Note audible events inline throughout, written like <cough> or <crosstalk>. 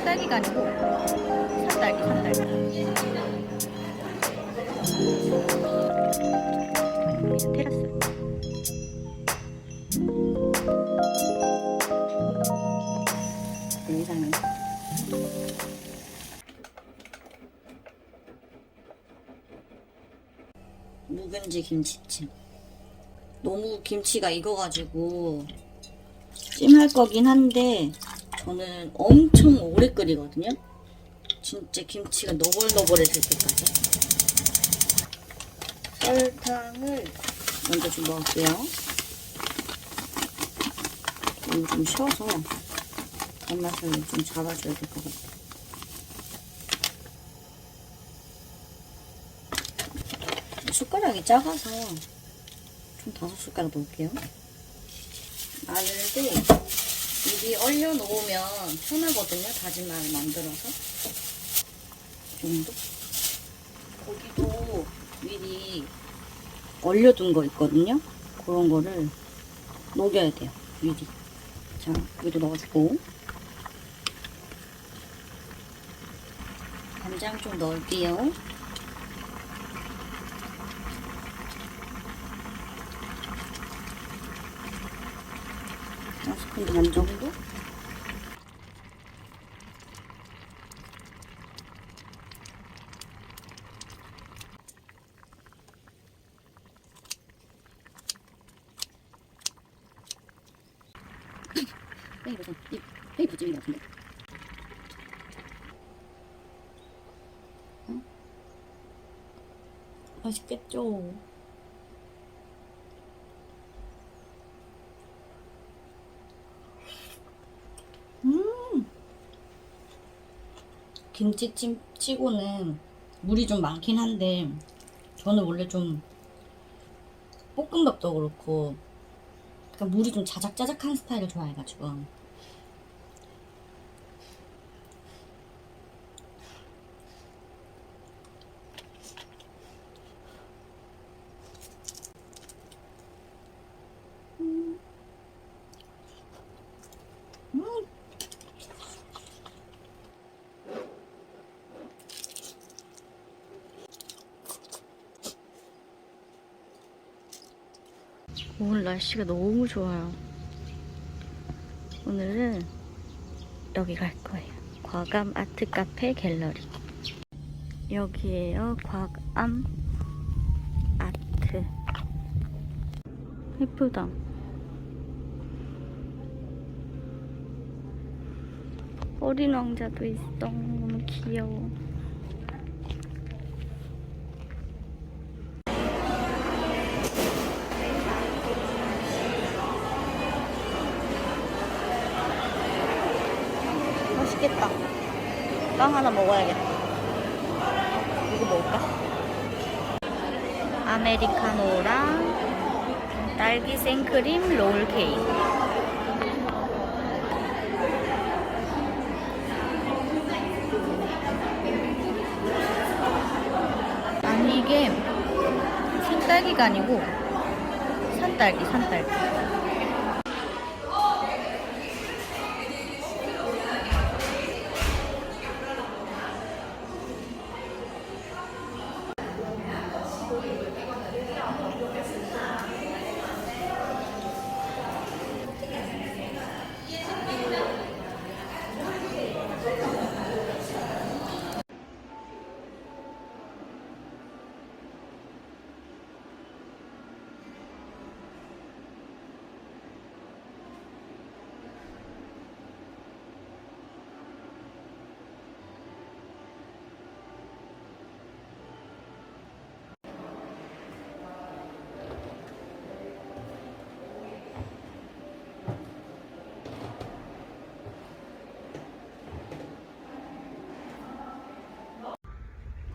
생딸기가 아니고 산딸기 산딸기. 여기서 테라스. 세상에 묵은지 김치찜. 너무 김치가 익어가지고 찜할 거긴 한데 저는 엄청 오래 끓이거든요. 진짜 김치가 너벌너벌해질 때까지. 설탕을 먼저 좀 넣을게요. 이거 좀 쉬어서 단맛을 좀 잡아줘야 될 것 같아요. 숟가락이 작아서 좀 다섯 숟가락 넣을게요. 마늘도 미리 얼려 놓으면 편하거든요. 다진 마늘 만들어서. 이 정도? 고기도 미리 얼려둔 거 있거든요. 그런 거를 녹여야 돼요. 미리. 자, 여기도 넣어주고. 간장 좀 넣을게요. 한 스푼 반 정도? <laughs> 것 같은데. 응? 맛있겠죠? 음. 김치찜 치고는 물이 좀 많긴 한데 저는 원래 좀 볶음밥도 그렇고 물이 좀 자작자작한 스타일을 좋아해가지고 음. 오늘 날씨가 너무 좋아요. 오늘은 여기 갈 거예요. 과감 아트 카페 갤러리. 여기에요. 과감 아트. 예쁘다. 어린 왕자도 있어. 너무 귀여워. 맛있겠다. 빵 하나 먹어야겠다. 이거 먹을까? 아메리카노랑 딸기 생크림 롤 케이크. 아니 이게 생딸기가 아니고 산딸기 산딸기.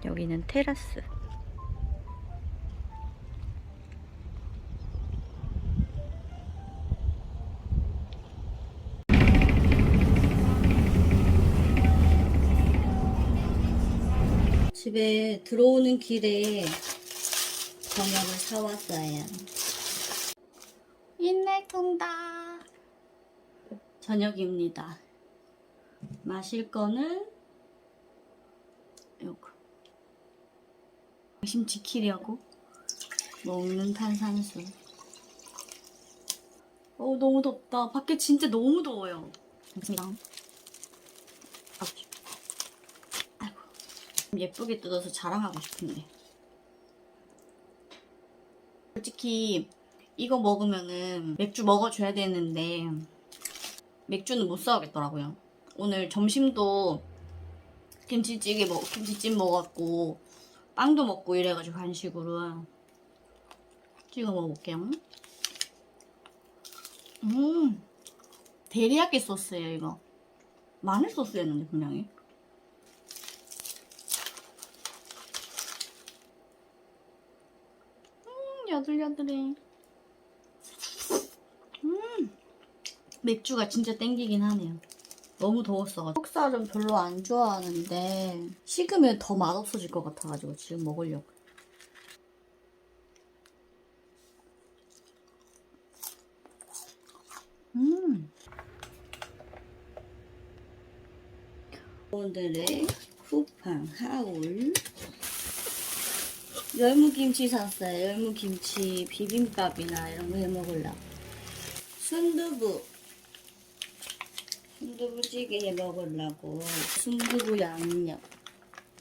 여기는 테라스. 집에 들어오는 길에 저녁을 사왔어요. 인내통닭 저녁입니다. 마실 거는 요거. 심 지키려고 먹는 탄산수. 어 너무 덥다. 밖에 진짜 너무 더워요. 감사합니다. 아이고. 예쁘게 뜯어서 자랑하고 싶은데. 솔직히 이거 먹으면은 맥주 먹어줘야 되는데 맥주는 못 사오겠더라고요. 오늘 점심도 김치찌개 먹, 김치찜 먹었고 빵도 먹고 이래가지고 간식으로 찍어 먹어볼게요. 음, 데리야끼 소스예요 이거. 마늘 소스였는데 분명히. 음, 야들야들해. 음, 맥주가 진짜 땡기긴 하네요. 너무 더웠어. 속살은 별로 안 좋아하는데 식으면 더 맛없어질 것 같아가지고 지금 먹으려고. 음. 오늘의 쿠팡 하울 열무김치 샀어요. 열무김치 비빔밥이나 이런 거 해 먹으려고. 순두부 순두부찌개 해 먹으려고. 순두부 양념.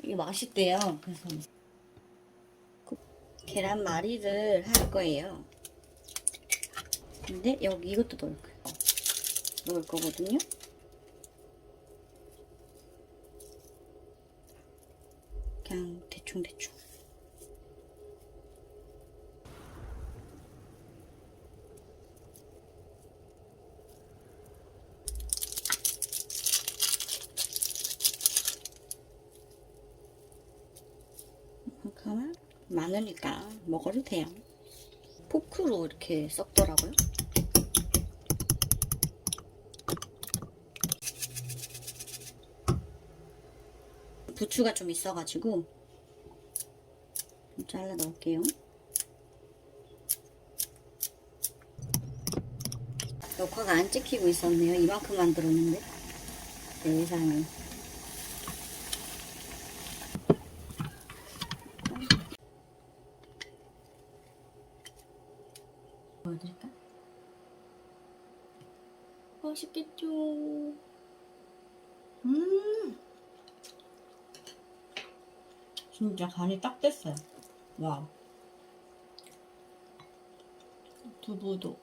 이게 맛있대요. 그래서 그 계란말이를 할 거예요. 근데 여기 이것도 넣을 거예요. 넣을 거거든요. 그냥 대충대충 그러면 많으니까 먹어도 돼요. 포크로 이렇게 썩더라고요. 부추가 좀 있어가지고 좀 잘라 넣을게요. 녹화가 안 찍히고 있었네요. 이만큼 만들었는데. 세상에. 보여드릴까? 맛있겠죠? 음! 진짜 간이 딱 됐어요. 와우. 두부도.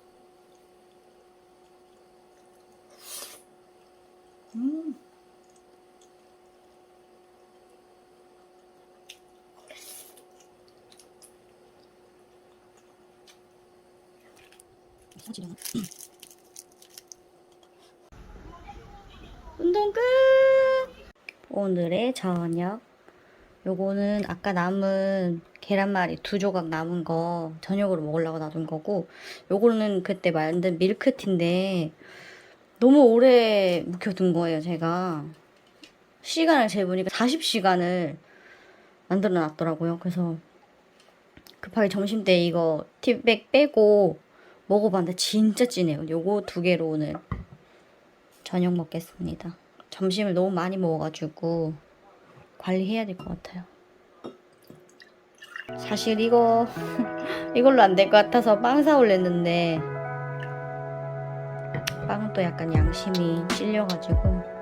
음! 사진은 <clears throat> 운동 끝! 오늘의 저녁. 요거는 아까 남은 계란말이 두 조각 남은 거 저녁으로 먹으려고 놔둔 거고, 요거는 그때 만든 밀크티인데, 너무 오래 묵혀둔 거예요, 제가. 시간을 재보니까 40시간을 만들어 놨더라고요. 그래서 급하게 점심 때 이거 티백 빼고 먹어봤는데 진짜 진해요. 요거 두 개로 오늘 저녁 먹겠습니다. 점심을 너무 많이 먹어가지고 관리해야 될 것 같아요. 사실 이거 <laughs> 이걸로 안 될 것 같아서 빵 사올랬는데 빵은 또 약간 양심이 찔려가지고.